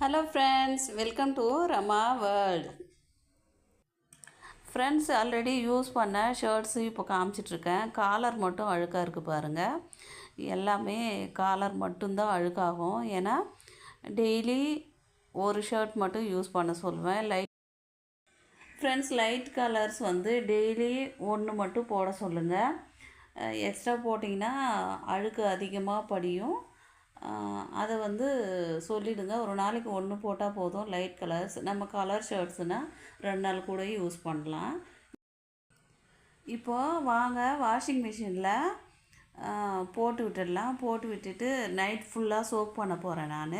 Hello friends welcome to Rama world friends already use பண்ண shirts இப்போ காமிச்சிட்ருக்கேன் collar மட்டும் அழுக்காக இருக்குது பாருங்கள் எல்லாமே காலர் மட்டும்தான் அழுக்காகும். ஏன்னா டெய்லி ஒரு ஷர்ட் மட்டும் யூஸ் பண்ண சொல்லுவேன் லைட் ஃப்ரெண்ட்ஸ் லைட் கலர்ஸ் வந்து டெய்லி ஒன்று மட்டும் போட சொல்லுங்கள் எக்ஸ்ட்ரா போட்டிங்கன்னா அழுக்கு அதிகமாக படியும். அதை வந்து சொல்லிவிடுங்க ஒரு நாளைக்கு ஒன்று போட்டால் போதும். லைட் கலர்ஸ் நம்ம கலர் ஷர்ட்ஸுனால் ரெண்டு நாள் கூட யூஸ் பண்ணலாம். இப்போது வாங்க வாஷிங் மிஷினில் போட்டு விட்டுடலாம். போட்டு விட்டுட்டு நைட் ஃபுல்லாக சோப் பண்ண போகிறேன் நான்.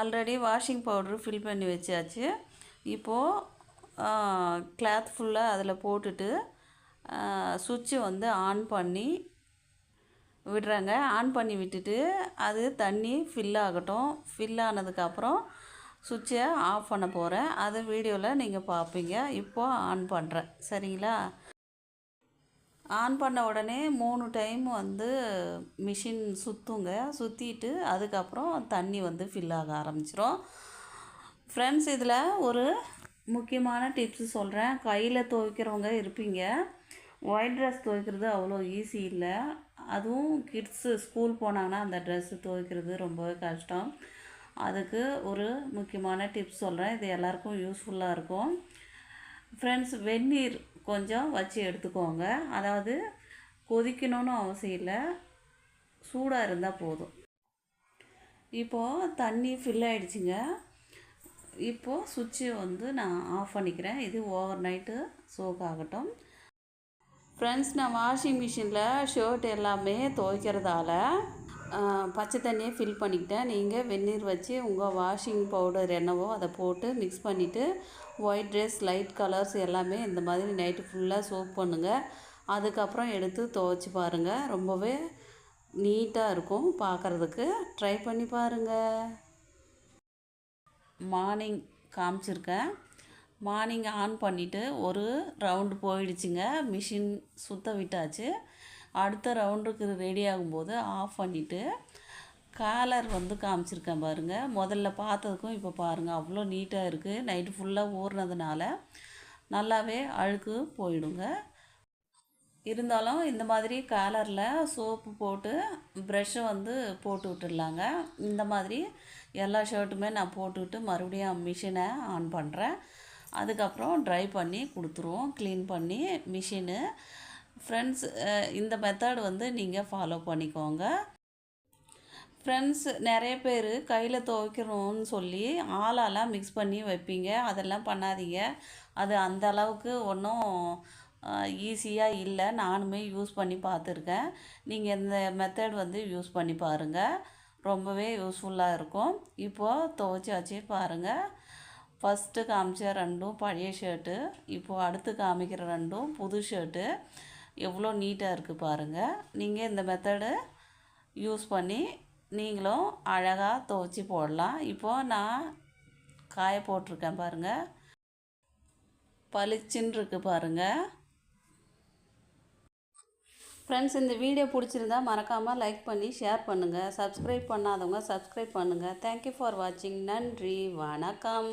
ஆல்ரெடி வாஷிங் பவுட்ரு ஃபில் பண்ணி வச்சாச்சு. இப்போது கிளாத் ஃபுல்லாக அதில் போட்டுட்டு சுவிட்சு வந்து ஆன் பண்ணி விடுறாங்க. ஆன் பண்ணி விட்டுட்டு அது தண்ணி ஃபில் ஆகட்டும். ஃபில் ஆனதுக்கப்புறம் சுவிட்சை ஆஃப் பண்ண போகிறேன் அது வீடியோவில் நீங்கள் பார்ப்பீங்க இப்போது ஆன் பண்ணுறேன் சரிங்களா? ஆன் பண்ண உடனே மூணு டைம் வந்து மிஷின் சுற்றுங்க சுற்றிட்டு அதுக்கப்புறம் தண்ணி வந்து ஃபில் ஆக ஆரம்பிச்சிரும். ஃப்ரெண்ட்ஸ் இதில் ஒரு முக்கியமான டிப்ஸ் சொல்கிறேன் கையில் துவைக்கிறவங்க இருப்பீங்க. ஒயிட் ட்ரெஸ் துவைக்கிறது அவ்வளோ ஈஸி இல்லை. அதுவும் கிட்ஸு ஸ்கூல் போனாங்கன்னா அந்த ட்ரெஸ்ஸு துவைக்கிறது ரொம்பவே கஷ்டம். அதுக்கு ஒரு முக்கியமான டிப்ஸ் சொல்கிறேன் இது எல்லாருக்கும் யூஸ்ஃபுல்லாக இருக்கும். ஃப்ரெண்ட்ஸ் வெந்நீர் கொஞ்சம் வச்சு எடுத்துக்கோங்க. அதாவது கொதிக்கணும்னு அவசியம் இல்லை. சூடாக இருந்தால் போதும். இப்போது தண்ணி ஃபில் ஆகிடுச்சிங்க இப்போது சுவிட்சை வந்து நான் ஆஃப் பண்ணிக்கிறேன். இது ஓவர் நைட்டு சோக் ஆகட்டும். ஃப்ரெண்ட்ஸ் நான் வாஷிங் மிஷினில் ஷர்ட் எல்லாமே துவைக்கிறதால பச்சை தண்ணியை ஃபில் பண்ணிக்கிட்டேன். நீங்கள் வெந்நீர் வச்சு உங்கள் வாஷிங் பவுடர் என்னவோ அதை போட்டு மிக்ஸ் பண்ணிவிட்டு ஒயிட் ட்ரெஸ் லைட் கலர்ஸ் எல்லாமே இந்த மாதிரி நைட்டு ஃபுல்லாக சோப் பண்ணுங்கள் அதுக்கப்புறம் எடுத்து துவைச்சி பாருங்கள் ரொம்பவே நீட்டாக இருக்கும் பார்க்குறதுக்கு ட்ரை பண்ணி பாருங்கள் மார்னிங் காமிச்சிருக்கேன். மார்னிங் ஆன் பண்ணிவிட்டு ஒரு ரவுண்டு போயிடுச்சுங்க. மிஷின் சுத்த விட்டாச்சு. அடுத்த ரவுண்டுக்கு ரெடி ஆகும்போது ஆஃப் பண்ணிவிட்டு காலர் வந்து காமிச்சிருக்கேன் பாருங்கள் முதல்ல பார்த்ததுக்கும் இப்போ பாருங்கள் அவ்வளோ நீட்டாக இருக்குது நைட்டு ஃபுல்லாக ஊறினதுனால நல்லாவே அழுக்கு போயிடுங்க. இருந்தாலும் இந்த மாதிரி காலரில் சோப்பு போட்டு ப்ரெஷ்ஷை வந்து போட்டு விட்டுடலாங்க. இந்த மாதிரி எல்லா ஷர்ட்டுமே நான் போட்டுவிட்டு மறுபடியும் மிஷினை ஆன் பண்ணுறேன் அதுக்கப்புறம் ட்ரை பண்ணி கொடுத்துருவோம். க்ளீன் பண்ணி மிஷினு ஃப்ரெண்ட்ஸ் இந்த மெத்தட் வந்து நீங்கள் ஃபாலோ பண்ணிக்கோங்க. ஃப்ரெண்ட்ஸ் நிறைய பேர் கையில் துவைக்கணும்னு சொல்லி ஆளாலாம் மிக்ஸ் பண்ணி வைப்பீங்க. அதெல்லாம் பண்ணாதீங்க. அது அந்த அளவுக்கு ஒன்றும் ஈஸியாக இல்லை. நானுமே யூஸ் பண்ணி பார்த்துருக்கேன். நீங்கள் இந்த மெத்தட் வந்து யூஸ் பண்ணி பாருங்கள் ரொம்பவே யூஸ்ஃபுல்லாக இருக்கும். இப்போது துவைச்சாச்சு பாருங்கள் ஃபஸ்ட்டு காமிச்ச ரெண்டும் பழைய ஷர்ட்டு இப்போது அடுத்து காமிக்கிற ரெண்டும் புது ஷர்ட்டு எவ்வளோ நீட்டாக இருக்குது பாருங்கள் நீங்கள் இந்த மெத்தடு யூஸ் பண்ணி நீங்களும் அழகாக துவச்சி போடலாம். இப்போது நான் காய போட்டிருக்கேன் பாருங்கள் பளிச்சுன்னு இருக்குது பாருங்கள் ஃப்ரெண்ட்ஸ் இந்த வீடியோ பிடிச்சிருந்தா மறக்காமல் லைக் பண்ணி ஷேர் பண்ணுங்கள் சப்ஸ்கிரைப் பண்ணாதவங்க சப்ஸ்கிரைப் பண்ணுங்கள் தேங்க்யூ ஃபார் வாட்சிங் நன்றி. வணக்கம்.